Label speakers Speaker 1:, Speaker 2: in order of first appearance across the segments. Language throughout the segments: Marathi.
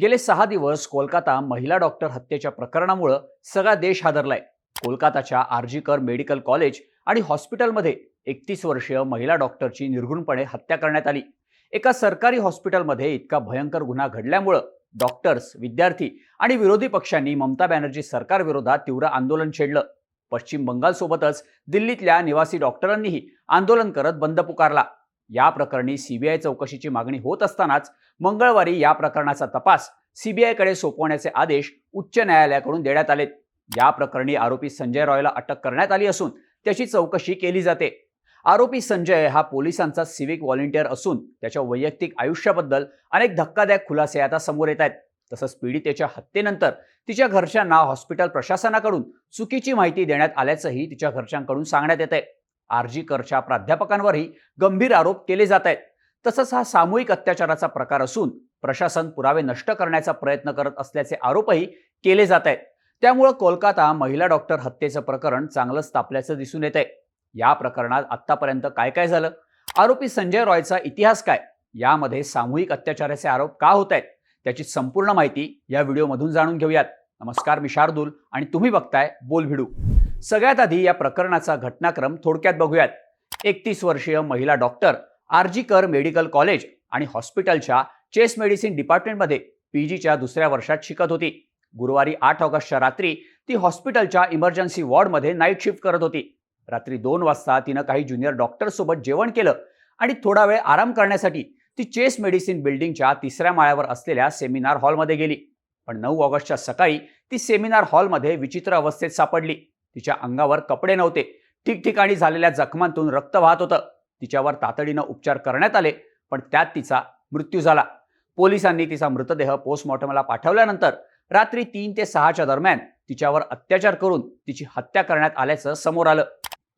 Speaker 1: गेले सहा दिवस कोलकाता महिला डॉक्टर हत्येच्या प्रकरणामुळं सगळा देश हादरलाय. कोलकाताच्या आर्जीकर मेडिकल कॉलेज आणि हॉस्पिटलमध्ये एकतीस वर्षीय महिला डॉक्टरची निर्घृणपणे हत्या करण्यात आली. एका सरकारी हॉस्पिटलमध्ये इतका भयंकर गुन्हा घडल्यामुळं डॉक्टर्स विद्यार्थी आणि विरोधी पक्षांनी ममता बॅनर्जी सरकारविरोधात तीव्र आंदोलन छेडलं. पश्चिम बंगालसोबतच दिल्लीतल्या निवासी डॉक्टरांनीही आंदोलन करत बंद पुकारला. या प्रकरणी सीबीआय चौकशीची मागणी होत असतानाच मंगळवारी या प्रकरणाचा तपास सीबीआयकडे सोपवण्याचे आदेश उच्च न्यायालयाकडून देण्यात आलेत. या प्रकरणी आरोपी संजय रॉयला अटक करण्यात आली असून त्याची चौकशी केली जाते. आरोपी संजय हा पोलिसांचा सिव्हिक व्हॉलेंटियर असून त्याच्या वैयक्तिक आयुष्याबद्दल अनेक धक्कादायक खुलासे आता समोर येत आहेत. तसंच पीडितेच्या हत्येनंतर तिच्या घरच्यांना हॉस्पिटल प्रशासनाकडून चुकीची माहिती देण्यात आल्याचंही तिच्या घरच्यांकडून सांगण्यात येत आहे आरजी करच्या प्राध्यापकांवरही गंभीर आरोप केले जात आहेत. तसंच हा सामूहिक अत्याचाराचा प्रकार असून प्रशासन पुरावे नष्ट करण्याचा प्रयत्न करत असल्याचे आरोपही केले जात आहेत. त्यामुळं कोलकाता महिला डॉक्टर हत्येचं प्रकरण चांगलंच तापल्याचं दिसून येत आहे या प्रकरणात आत्तापर्यंत काय काय झालं? आरोपी संजय रॉयचा इतिहास काय? यामध्ये सामूहिक अत्याचाराचे आरोप का होत आहेत? त्याची संपूर्ण माहिती या व्हिडिओमधून जाणून घेऊयात. नमस्कार मी शार्दूल आणि तुम्ही बघताय बोल भिडू. सगळ्यात आधी या प्रकरणाचा घटनाक्रम थोडक्यात बघूयात. एकतीस वर्षीय महिला doctor RG Kar medical college आणि हॉस्पिटलच्या चेस मेडिसिन डिपार्टमेंटमध्ये पीजीच्या दुसऱ्या वर्षात शिकत होती. गुरुवारी आठ ऑगस्टच्या रात्री ती हॉस्पिटलच्या इमर्जन्सी वॉर्डमध्ये नाईट शिफ्ट करत होती. रात्री दोन वाजता तिनं काही ज्युनियर डॉक्टरसोबत जेवण केलं आणि थोडा वेळ आराम करण्यासाठी ती चेस मेडिसिन बिल्डिंगच्या तिसऱ्या माळ्यावर असलेल्या सेमिनार हॉलमध्ये गेली. पण नऊ ऑगस्टच्या सकाळी ती सेमिनार हॉलमध्ये विचित्र अवस्थेत सापडली. तिच्या अंगावर कपडे नव्हते. ठिकठिकाणी झालेल्या जखमांतून रक्त वाहत होतं. तिच्यावर तातडीनं उपचार करण्यात आले पण त्यात तिचा मृत्यू झाला. पोलिसांनी तिचा मृतदेह पोस्टमॉर्टमला पाठवल्यानंतर रात्री तीन ते सहाच्या दरम्यान तिच्यावर अत्याचार करून तिची हत्या करण्यात आल्याचं समोर आलं.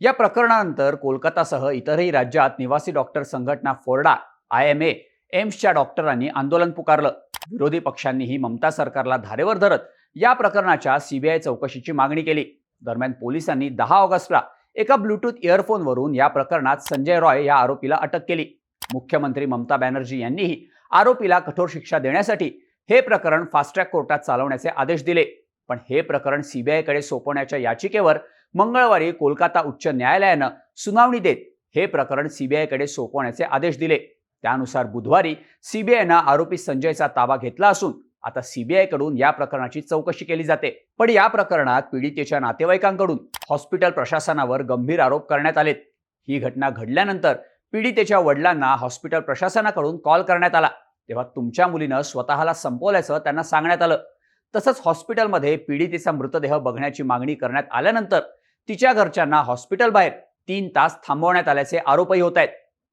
Speaker 1: या प्रकरणानंतर कोलकातासह इतरही राज्यात निवासी डॉक्टर संघटना फोर्डा आय एम ए एम्सच्या डॉक्टरांनी आंदोलन पुकारलं. विरोधी पक्षांनीही ममता सरकारला धारेवर धरत या प्रकरणाच्या सीबीआय चौकशीची मागणी केली. दरम्यान पोलिसांनी दहा ऑगस्टला एका ब्लूटूथ इयरफोनवरून या प्रकरणात संजय रॉय या आरोपीला अटक केली. मुख्यमंत्री ममता बॅनर्जी यांनीही आरोपीला कठोर शिक्षा देण्यासाठी हे प्रकरण फास्ट ट्रॅक कोर्टात चालवण्याचे आदेश दिले. पण हे प्रकरण सीबीआयकडे सोपवण्याच्या याचिकेवर मंगळवारी कोलकाता उच्च न्यायालयानं सुनावणी देत हे प्रकरण सीबीआयकडे सोपवण्याचे आदेश दिले. त्यानुसार बुधवारी सीबीआयनं आरोपी संजयचा ताबा घेतला असून आता सीबीआयकडून या प्रकरणाची चौकशी केली जाते. पण या प्रकरणात पीडितेच्या नातेवाईकांकडून हॉस्पिटल प्रशासनावर गंभीर आरोप करण्यात आलेत. ही घटना घडल्यानंतर पीडितेच्या वडिलांना हॉस्पिटल प्रशासनाकडून कॉल करण्यात आला. तेव्हा तुमच्या मुलीनं स्वतःला संपवल्याचं त्यांना सांगण्यात आलं. तसंच हॉस्पिटलमध्ये पीडितेचा मृतदेह बघण्याची मागणी करण्यात आल्यानंतर तिच्या घरच्यांना हॉस्पिटल बाहेर तीन तास थांबवण्यात आल्याचे आरोपही होत आहेत.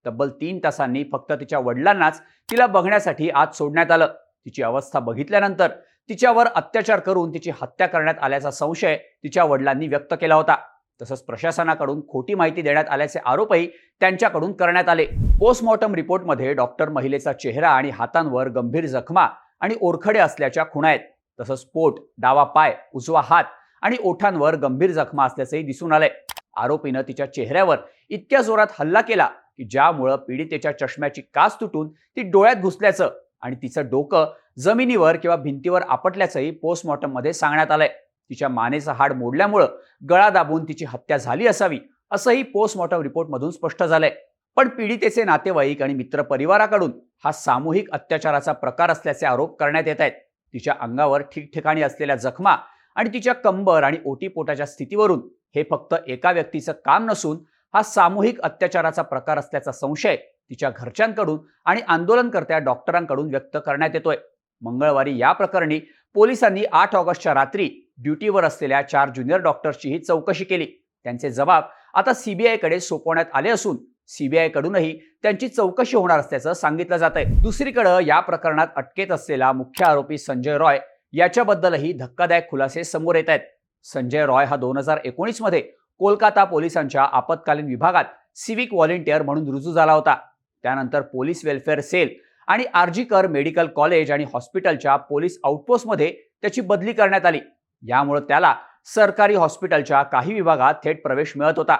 Speaker 1: तब्बल तीन तासांनी फक्त तिच्या वडिलांनाच तिला बघण्यासाठी आत सोडण्यात आलं. तिची अवस्था बघितल्यानंतर तिच्यावर अत्याचार करून तिची हत्या करण्यात आल्याचा संशय तिच्या वडिलांनी व्यक्त केला होता. तसंच प्रशासनाकडून खोटी माहिती देण्यात आल्याचे आरोपही त्यांच्याकडून करण्यात आले. पोस्टमॉर्टम रिपोर्टमध्ये डॉक्टर महिलेचा चेहरा आणि हातांवर गंभीर जखमा आणि ओरखडे असल्याच्या खुणा आहेत. तसंच पोट डावा पाय उजवा हात आणि ओठांवर गंभीर जखमा असल्याचंही दिसून आलंय. आरोपीनं तिच्या चेहऱ्यावर इतक्या जोरात हल्ला केला की ज्यामुळं पीडितेच्या चष्म्याची कास तुटून ती डोळ्यात घुसल्याचं आणि तिचं डोकं जमिनीवर किंवा भिंतीवर आपटल्याचंही पोस्टमॉर्टममध्ये सांगण्यात आलंय. तिच्या मानेचं हाड मोडल्यामुळं गळा दाबून तिची हत्या झाली असावी असंही पोस्टमॉर्टम रिपोर्टमधून स्पष्ट झालंय. पण पीडितेचे नातेवाईक आणि मित्र परिवाराकडून हा सामूहिक अत्याचाराचा प्रकार असल्याचे आरोप करण्यात येत आहेत. तिच्या अंगावर ठिकठिकाणी असलेल्या जखमा आणि तिच्या कंबर आणि ओटीपोटाच्या स्थितीवरून हे फक्त एका व्यक्तीचं काम नसून हा सामूहिक अत्याचाराचा प्रकार असल्याचा संशय तिच्या घरच्यांकडून आणि आंदोलनकर्त्या डॉक्टरांकडून व्यक्त करण्यात येतोय. मंगळवारी या प्रकरणी पोलिसांनी आठ ऑगस्टच्या रात्री ड्युटीवर असलेल्या चार ज्युनियर डॉक्टर्सचीही चौकशी केली. त्यांचे जबाब आता सीबीआयकडे सोपवण्यात आले असून सीबीआयकडूनही त्यांची चौकशी होणार असल्याचं सांगितलं जात आहे दुसरीकडे या प्रकरणात अटकेत असलेला मुख्य आरोपी संजय रॉय याच्याबद्दलही धक्कादायक खुलासे समोर येत आहेत. संजय रॉय हा दोन हजार एकोणीसमध्ये कोलकाता पोलिसांच्या आपत्कालीन विभागात सिव्हिक व्हॉलेंटियर म्हणून रुजू झाला होता. त्यानंतर पोलीस वेलफेअर सेल आणि आर्जीकर मेडिकल कॉलेज आणि हॉस्पिटलच्या पोलीस आउटपोस्टमध्ये त्याची बदली करण्यात आली. यामुळे त्याला सरकारी हॉस्पिटलच्या काही विभागात थेट प्रवेश मिळत होता.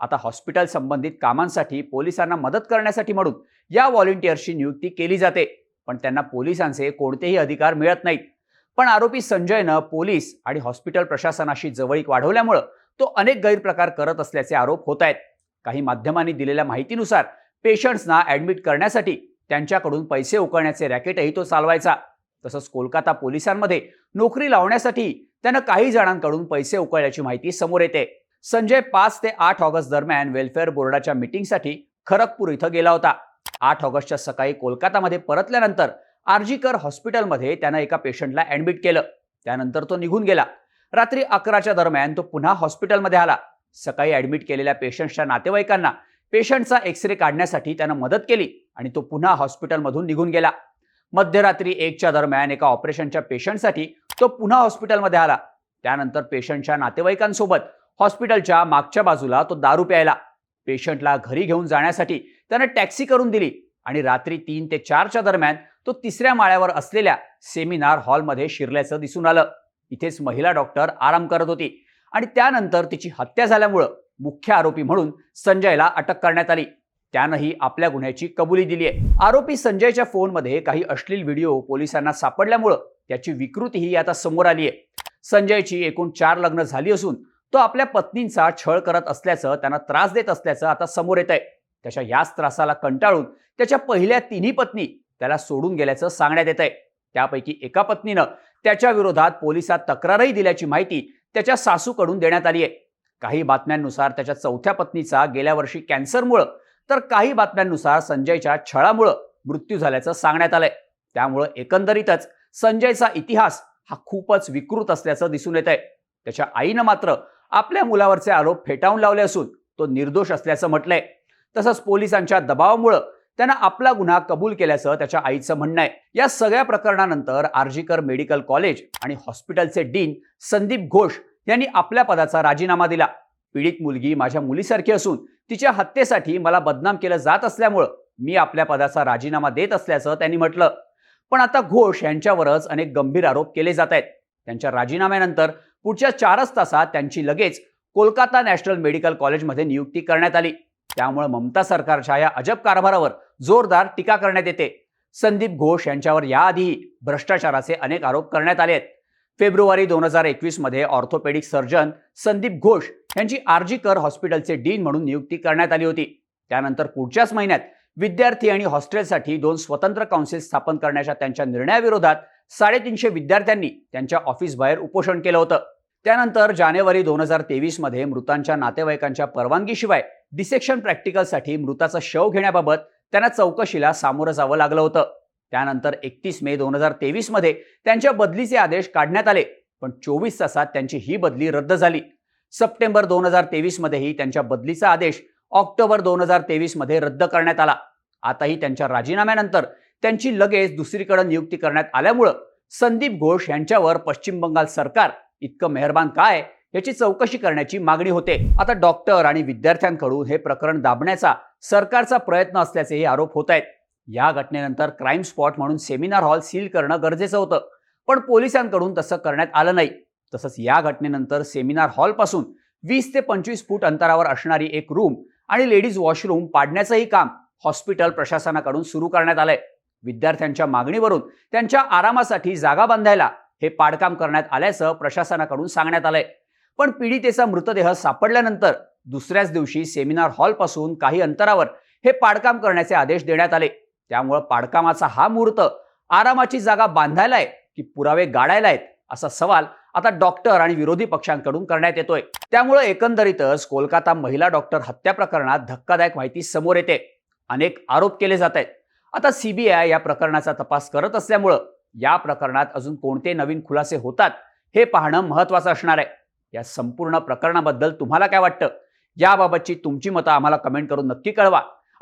Speaker 1: आता हॉस्पिटल संबंधित कामांसाठी पोलिसांना मदत करण्यासाठी म्हणून या व्हॉलेंटियर्सची नियुक्ती केली जाते. पण त्यांना पोलिसांचे कोणतेही अधिकार मिळत नाहीत. पण आरोपी संजयनं पोलीस आणि हॉस्पिटल प्रशासनाशी जवळीक वाढवल्यामुळं तो अनेक गैरप्रकार करत असल्याचे आरोप होत आहेत. काही माध्यमांनी दिलेल्या माहितीनुसार पेशंट्सना ॲडमिट करण्यासाठी त्यांच्याकडून पैसे उकळण्याचे रॅकेटही तो चालवायचा. तसंच कोलकाता पोलिसांमध्ये नोकरी लावण्यासाठी त्यानं काही जणांकडून पैसे उकळल्याची माहिती समोर येते. संजय पाच ते आठ ऑगस्ट दरम्यान वेलफेअर बोर्डाच्या मीटिंगसाठी खरगपूर इथं गेला होता. आठ ऑगस्टच्या सकाळी कोलकातामध्ये परतल्यानंतर आर्जीकर हॉस्पिटलमध्ये त्यानं एका पेशंटला ॲडमिट केलं. त्यानंतर तो निघून गेला. रात्री अकराच्या दरम्यान तो पुन्हा हॉस्पिटलमध्ये आला. सकाळी ॲडमिट केलेल्या पेशंटच्या नातेवाईकांना पेशंटचा एक्सरे काढण्यासाठी त्यानं मदत केली आणि तो पुन्हा हॉस्पिटलमधून निघून गेला. मध्यरात्री एकच्या दरम्यान एका ऑपरेशनच्या पेशंटसाठी तो पुन्हा हॉस्पिटलमध्ये आला. त्यानंतर पेशंटच्या नातेवाईकांसोबत हॉस्पिटलच्या मागच्या बाजूला तो दारू प्यायला. पेशंटला घरी घेऊन जाण्यासाठी त्यानं टॅक्सी करून दिली आणि रात्री तीन ते चारच्या दरम्यान तो तिसऱ्या माळ्यावर असलेल्या सेमिनार हॉलमध्ये शिरल्याचं दिसून आलं. इथेच महिला डॉक्टर आराम करत होती आणि त्यानंतर तिची हत्या झाल्यामुळं मुख्य आरोपी म्हणून संजयला अटक करण्यात आली. त्यानंही आपल्या गुन्ह्याची कबुली दिली आहे आरोपी संजयच्या फोनमध्ये काही अश्लील व्हिडिओ पोलिसांना सापडल्यामुळं त्याची विकृतीही आता समोर आली आहे संजयची एकूण चार लग्न झाली असून तो आपल्या पत्नींचा छळ करत असल्याचं त्यांना त्रास देत असल्याचं आता समोर येत आहे त्याच्या याच त्रासाला कंटाळून त्याच्या पहिल्या तिन्ही पत्नी त्याला सोडून गेल्याचं सांगण्यात येत आहे त्यापैकी एका पत्नीनं त्याच्या विरोधात पोलिसात तक्रारही दिल्याची माहिती त्याच्या सासूकडून देण्यात आली आहे काही बातम्यांनुसार त्याच्या चौथ्या पत्नीचा गेल्या वर्षी कॅन्सरमुळं तर काही बातम्यांनुसार संजयच्या छळामुळं मृत्यू झाल्याचं सांगण्यात आलंय. त्यामुळं एकंदरीतच संजयचा इतिहास हा खूपच विकृत असल्याचं दिसून येत आहे त्याच्या आईनं मात्र आपल्या मुलावरचे आरोप फेटाळून लावले असून तो निर्दोष असल्याचं म्हटलंय. तसंच पोलिसांच्या दबावामुळं त्यानं आपला गुन्हा कबूल केल्याचं त्याच्या आईचं म्हणणं आहे. या सगळ्या प्रकरणानंतर आर्जीकर मेडिकल कॉलेज आणि हॉस्पिटलचे डीन संदीप घोष यांनी आपल्या पदाचा राजीनामा दिला. पीडित मुलगी माझ्या मुलीसारखी असून तिच्या हत्येसाठी मला बदनाम केलं जात असल्यामुळं मी आपल्या पदाचा राजीनामा देत असल्याचं त्यांनी म्हटलं. पण आता घोष यांच्यावरच अनेक गंभीर आरोप केले जात आहेत. त्यांच्या राजीनाम्यानंतर पुढच्या चारच तासात त्यांची लगेच कोलकाता नॅशनल मेडिकल कॉलेजमध्ये नियुक्ती करण्यात आली. त्यामुळे ममता सरकारच्या या अजब कारभारावर जोरदार टीका करण्यात येते. संदीप घोष यांच्यावर याआधीही भ्रष्टाचाराचे अनेक आरोप करण्यात आले आहेत. फेब्रुवारी दोन हजार एकवीसमध्ये ऑर्थोपेडिक सर्जन संदीप घोष यांची आर्जीकर हॉस्पिटलचे डीन म्हणून नियुक्ती करण्यात आली होती. त्यानंतर पुढच्याच महिन्यात विद्यार्थी आणि हॉस्टेलसाठी दोन स्वतंत्र काउन्सिल स्थापन करण्याच्या त्यांच्या निर्णयाविरोधात साडेतीनशे विद्यार्थ्यांनी त्यांच्या ऑफिस बाहेर उपोषण केलं होतं. त्यानंतर जानेवारी दोन हजार तेवीसमध्ये मृतांच्या नातेवाईकांच्या परवानगीशिवाय डिसेक्शन प्रॅक्टिकलसाठी मृताचं शव घेण्याबाबत त्यांना चौकशीला सामोरं जावं लागलं होतं. त्यानंतर एकतीस मे दोन हजार तेवीसमध्ये त्यांच्या बदलीचे आदेश काढण्यात आले. पण चोवीस तासात त्यांची ही बदली रद्द झाली. सप्टेंबर दोन हजार तेवीस मध्येही त्यांच्या बदलीचा आदेश ऑक्टोबर दोन हजार तेवीसमध्ये रद्द करण्यात आला. आताही त्यांच्या राजीनाम्यानंतर त्यांची लगेच दुसरीकडे नियुक्ती करण्यात आल्यामुळं संदीप घोष यांच्यावर पश्चिम बंगाल सरकार इतकं मेहरबान काय याची चौकशी करण्याची मागणी होते. आता डॉक्टर आणि विद्यार्थ्यांकडून हे प्रकरण दाबण्याचा सरकारचा प्रयत्न असल्याचेही आरोप होत आहेत. या घटनेनंतर क्राईम स्पॉट म्हणून सेमिनार हॉल सील करणं गरजेचं होतं. पण पोलिसांकडून तसं करण्यात आलं नाही. तसंच या घटनेनंतर सेमिनार हॉलपासून वीस ते पंचवीस फूट अंतरावर असणारी एक रूम आणि लेडीज वॉशरूम पाडण्याचंही काम हॉस्पिटल प्रशासनाकडून सुरू करण्यात आलंय. विद्यार्थ्यांच्या मागणीवरून त्यांच्या आरामासाठी जागा बांधायला हे पाडकाम करण्यात आल्याचं प्रशासनाकडून सांगण्यात आलंय. पण पीडितेचा मृतदेह सापडल्यानंतर दुसऱ्याच दिवशी सेमिनार हॉलपासून काही अंतरावर हे पाडकाम करण्याचे आदेश देण्यात आले. त्यामुळं पाडकामाचा हा मुहूर्त आरामाची जागा बांधायला आहे की पुरावे गाडायला आहेत असा सवाल आता डॉक्टर आणि विरोधी पक्षांकडून करण्यात येतोय. त्यामुळे एकंदरीतच कोलकाता महिला डॉक्टर हत्या प्रकरणात धक्कादायक माहिती समोर येते. अनेक आरोप केले जात आहेत आता सीबीआय या प्रकरणाचा तपास करत असल्यामुळं या प्रकरणात अजून कोणते नवीन खुलासे होतात हे पाहणं महत्वाचं असणार आहे. या संपूर्ण प्रकरणाबद्दल तुम्हाला काय वाटतं? याबाबतची तुमची मतं आम्हाला कमेंट करून नक्की कळवा.